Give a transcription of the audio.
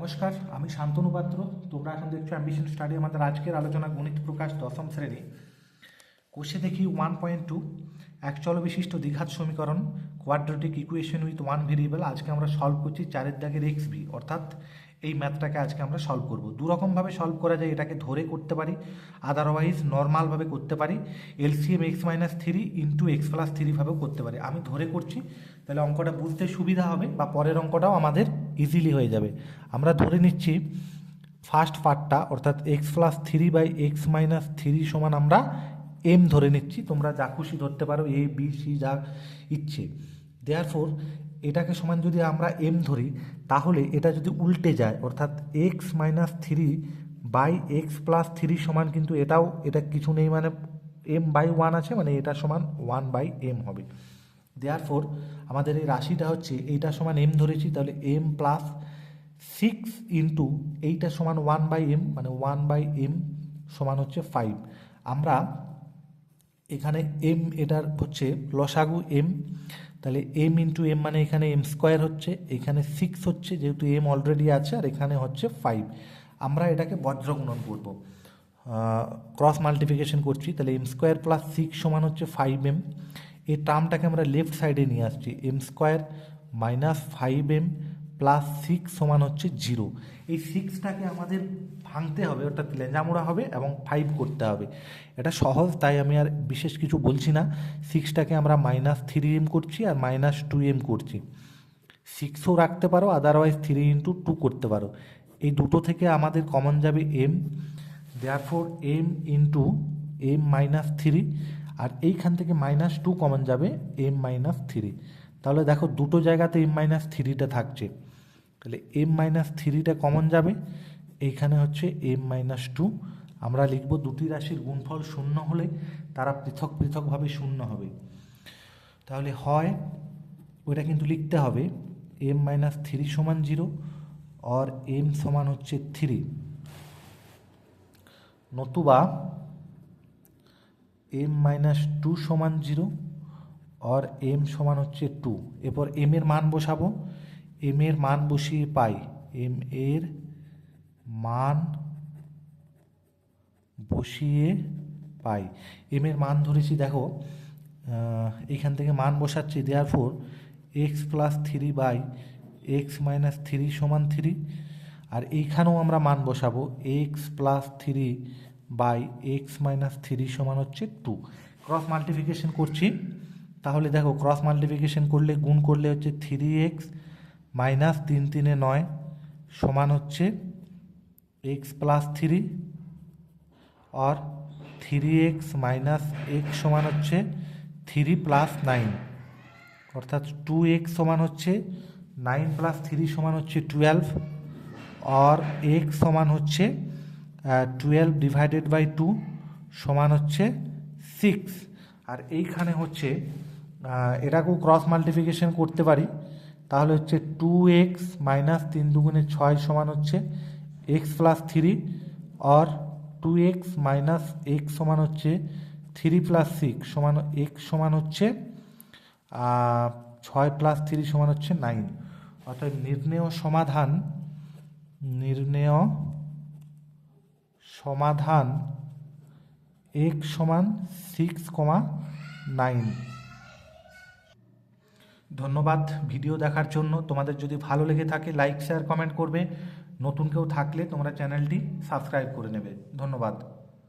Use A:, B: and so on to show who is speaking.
A: নমস্কার, আমি শান্তনু পাত্র। তোমরা এখন দেখছ অ্যাম্বিশন স্টাডি আমাদের আজকের আলোচনা গণিত প্রকাশ দশম শ্রেণি। কোষে দেখি ওয়ান পয়েন্ট টু একচল বিশিষ্ট দ্বিঘাত সমীকরণ quadratic equation with one variable আজকে আমরা সলভ করছি চারের দাগের এক্স ভি অর্থাৎ এই ম্যাথটাকে আজকে আমরা সলভ করব। দুরকমভাবে সলভ করা যায়, এটাকে ধরে করতে পারি আদারওয়াইজ নর্মালভাবে করতে পারি LCM x minus three into x plus থ্রিভাবেও করতে পারি। আমি ধরে করছি, তাহলে অঙ্কটা বুঝতে সুবিধা হবে, বা পরের অঙ্কটাও আমাদের ইজিলি হয়ে যাবে। আমরা ধরে নিচ্ছি ফার্স্ট পার্টটা অর্থাৎ x plus three by x minus three সমান আমরা এম ধরে নিচ্ছি। তোমরা যা খুশি ধরতে পারো এ বি সি যা ইচ্ছে। দেয়ার ফোর এটাকে সমান যদি আমরা এম ধরি, তাহলে এটা যদি উল্টে যায়, অর্থাৎ x minus three by x plus three সমান কিন্তু এটাও, এটা কিছু নেই মানে এম বাই ওয়ান আছে মানে এটা সমান ওয়ান বাই এম হবে। দেয়ার ফোর আমাদের এই রাশিটা হচ্ছে এইটা সমান এম ধরেছি, তাহলে এম প্লাস সিক্স ইন্টু এইটা সমান ওয়ান বাই এম মানে ওয়ান বাই এম সমান হচ্ছে ফাইভ আমরা এখানে এম এটার হচ্ছে লসাগু এম তাহলে এম ইন্টু এম মানে এখানে এম স্কোয়ার হচ্ছে, এখানে সিক্স হচ্ছে, যেহেতু এম অলরেডি আছে, আর এখানে হচ্ছে ফাইভ আমরা এটাকে বজ্রগুণন করব। ক্রস মাল্টিপ্লিকেশন করছি, তাহলে এম স্কোয়ার প্লাস সিক্স সমান হচ্ছে ফাইভ এম এই টার্মটাকে আমরা লেফট সাইডে নিয়ে আসছি। M square minus five M plus six সমান হচ্ছে জিরো এই সিক্সটাকে আমাদের ভাঙতে হবে, অর্থাৎ লেঞ্জামোড়া হবে এবং ফাইভ করতে হবে। এটা সহজ, তাই আমি আর বিশেষ কিছু বলছি না। সিক্সটাকে আমরা মাইনাস থ্রি এম করছি আর মাইনাস টু এম করছি। সিক্সও রাখতে পারো আদারওয়াইজ থ্রি ইন্টু টু করতে পারো। এই দুটো থেকে আমাদের কমন যাবে m therefore m into m minus three আর এইখান থেকে মাইনাস টু কমন যাবে এম মাইনাস থ্রি তাহলে দেখো দুটো জায়গাতে এম মাইনাস থ্রিটা থাকছে। তাহলে এম মাইনাস থ্রিটা কমন যাবে, এইখানে হচ্ছে এম মাইনাস টু আমরা লিখব দুটি রাশির গুণফল শূন্য হলে তারা পৃথক পৃথকভাবে শূন্য হবে। তাহলে হয় ওইটা কিন্তু লিখতে হবে এম মাইনাস থ্রি সমান জিরো আর এম সমান হচ্ছে থ্রি নতুবা এম মাইনাস টু সমান জিরো আর এম সমান হচ্ছে টু এরপর এম এর মান বসাবো। এম এর মান বসিয়ে পাই। এম এর মান বসিয়ে পাই। এম এর মান ধরেছি, দেখো এখান থেকে মান বসাচ্ছি। Therefore x plus three by x minus three সমান থ্রি আর এইখানেও আমরা মান বসাবো। X plus three by x minus three সমান হচ্ছে টু। ক্রস মাল্টিফিকেশন করছি। তাহলে দেখো, ক্রস মাল্টিফিকেশন করলে, গুণ করলে হচ্ছে থ্রি এক্স মাইনাস তিন তিনে নয় সমান হচ্ছে এক্স প্লাস থ্রি। আর থ্রি এক্স মাইনাস এক্স সমান হচ্ছে থ্রি প্লাস নাইন। অর্থাৎ টু এক্স সমান হচ্ছে নাইন প্লাস থ্রি সমান হচ্ছে টুয়েলভ। আর এক্স সমান হচ্ছে টুয়েলভ ডিভাইডেড বাই টু সমান হচ্ছে সিক্স আর এইখানে হচ্ছে এটাকেও ক্রস মাল্টিফিকেশন করতে পারি। তাহলে হচ্ছে টু এক্স মাইনাস তিন দুগুণে ছয় সমান হচ্ছে এক্স প্লাস থ্রি আর টু এক্স মাইনাস এক্স সমান হচ্ছে থ্রি প্লাস সিক্স সমান এক্স সমান হচ্ছে ছয় প্লাস থ্রি সমান হচ্ছে নাইন অর্থাৎ নির্ণেয় সমাধান, নির্ণেয় সমাধান এক সমান সিক্স কমা নাইন ধন্যবাদ ভিডিও দেখার জন্য। তোমাদের যদি ভালো লেগে থাকে লাইক শেয়ার কমেন্ট করবে। নতুন কেউ থাকলে তোমরা চ্যানেলটি সাবস্ক্রাইব করে নেবে। ধন্যবাদ।